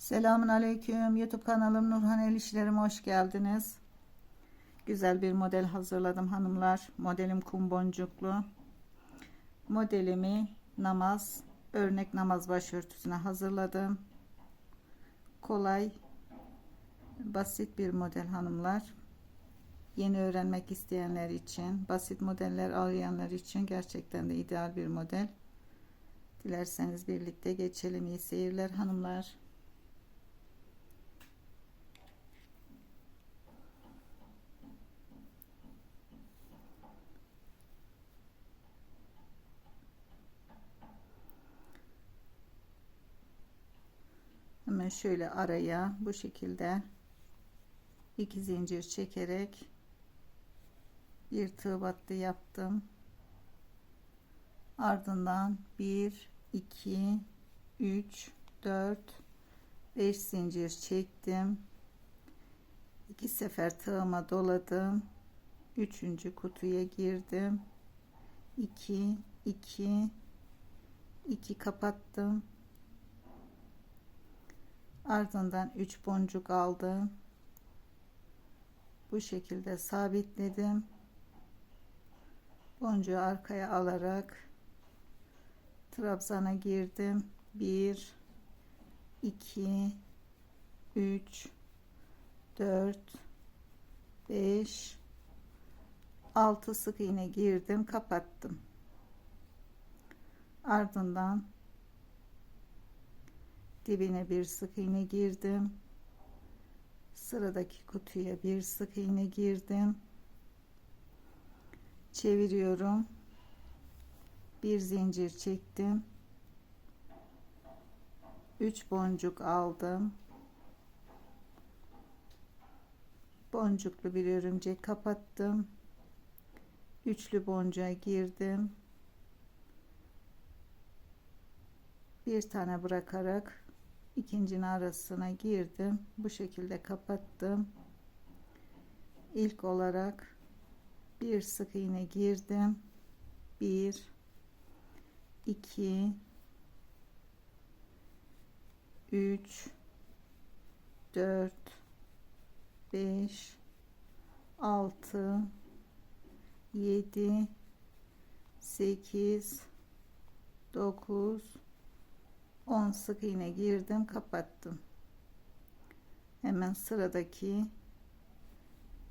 Selamun Aleyküm. YouTube kanalım Nurhan El İşlerim hoş geldiniz. Güzel bir model hazırladım hanımlar. Modelim kum boncuklu. Modelimi namaz, örnek namaz başörtüsüne hazırladım. Kolay, basit bir model hanımlar. Yeni öğrenmek isteyenler için, basit modeller arayanlar için gerçekten de ideal bir model. Dilerseniz birlikte geçelim. İyi seyirler hanımlar. Hemen şöyle araya bu şekilde iki zincir çekerek bir tığ battı yaptım. Ardından 1 2 3 4 5 zincir çektim. iki sefer tığıma doladım. Üçüncü kutuya girdim. 2 2 2 kapattım. Ardından 3 boncuk aldım. Bu şekilde sabitledim. Boncuğu arkaya alarak trabzana girdim. 1 2 3 4 5 6 sık iğne girdim, kapattım. Ardından dibine bir sık iğne girdim. Sıradaki kutuya bir sık iğne girdim. Çeviriyorum. Bir zincir çektim. 3 boncuk aldım. Boncuklu bir örümcek kapattım. Üçlü boncuğa girdim. Bir tane bırakarak ikincinin arasına girdim. Bu şekilde kapattım. İlk olarak bir sık iğne girdim. 1 2 3 4 5 6 7 8 9 10 sık iğne girdim kapattım. Hemen sıradaki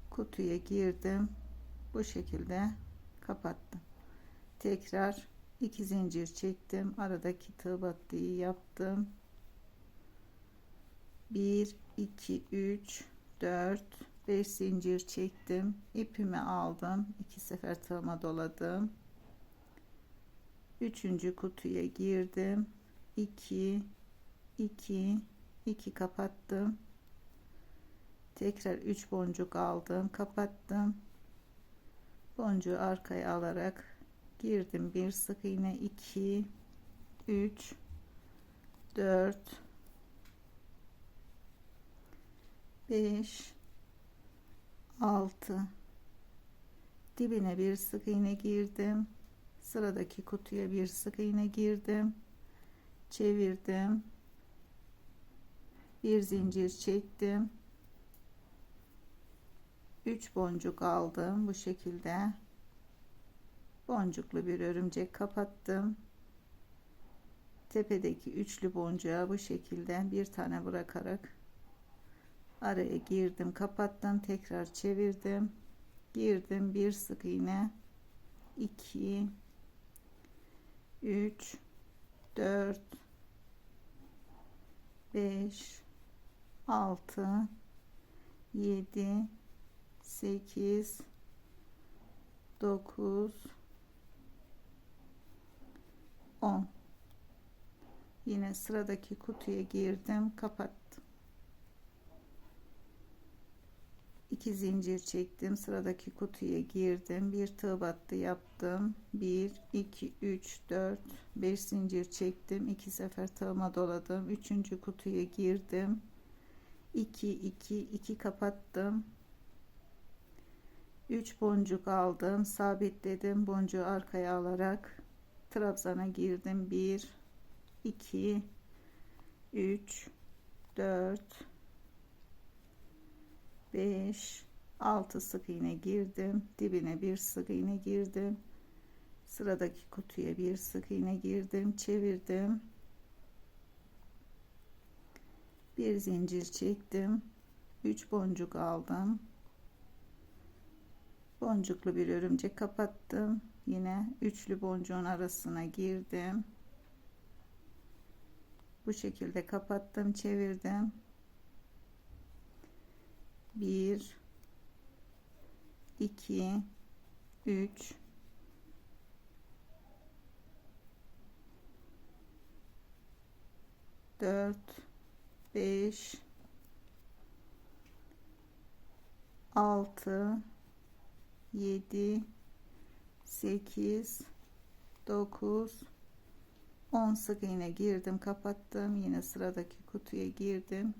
kutuya girdim. Bu şekilde kapattım. Tekrar iki zincir çektim. Aradaki tığ battıyı yaptım. 1 2 3 4 5 zincir çektim. İpimi aldım. İki sefer tığıma doladım. Üçüncü kutuya girdim 2 2 2 kapattım. Tekrar 3 boncuk aldım kapattım. Boncuğu arkaya alarak girdim. Bir sık iğne 2 3 4 5 6 dibine bir sık iğne girdim. Sıradaki kutuya bir sık iğne girdim çevirdim. Bir zincir çektim. 3 boncuk aldım bu şekilde. Boncuklu bir örümcek kapattım. Tepedeki üçlü boncuğa bu şekilde bir tane bırakarak araya girdim kapattım tekrar çevirdim. Girdim bir sık iğne. 2 3 4 5 6 7 8 9 10 yine sıradaki kutuya girdim kapattım iki zincir çektim sıradaki kutuya girdim. Bir tığ battı yaptım. 1 2 3 4 5 zincir çektim. İki sefer tığıma doladım. Üçüncü kutuya girdim. 2 2 2 kapattım. 3 boncuk aldım. Sabitledim boncuğu arkaya alarak. Trabzana girdim. 1 2 3 4 5 6 sık iğne girdim dibine bir sık iğne girdim sıradaki kutuya bir sık iğne girdim çevirdim bir zincir çektim 3 boncuk aldım boncuklu bir örümcek kapattım yine üçlü boncuğun arasına girdim bu şekilde kapattım çevirdim 1 2 3 4 5 6 7 8 9 10 sık iğne girdim kapattım. Yine sıradaki kutuya girdim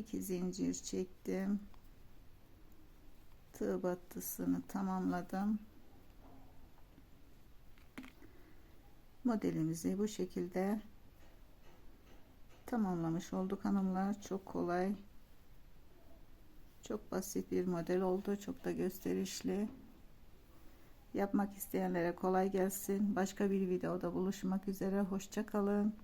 2 zincir çektim. Tığ battısını tamamladım. Modelimizi bu şekilde tamamlamış olduk hanımlar. Çok kolay çok basit bir model oldu çok da gösterişli. Yapmak isteyenlere kolay gelsin. Başka bir videoda buluşmak üzere. Hoşça kalın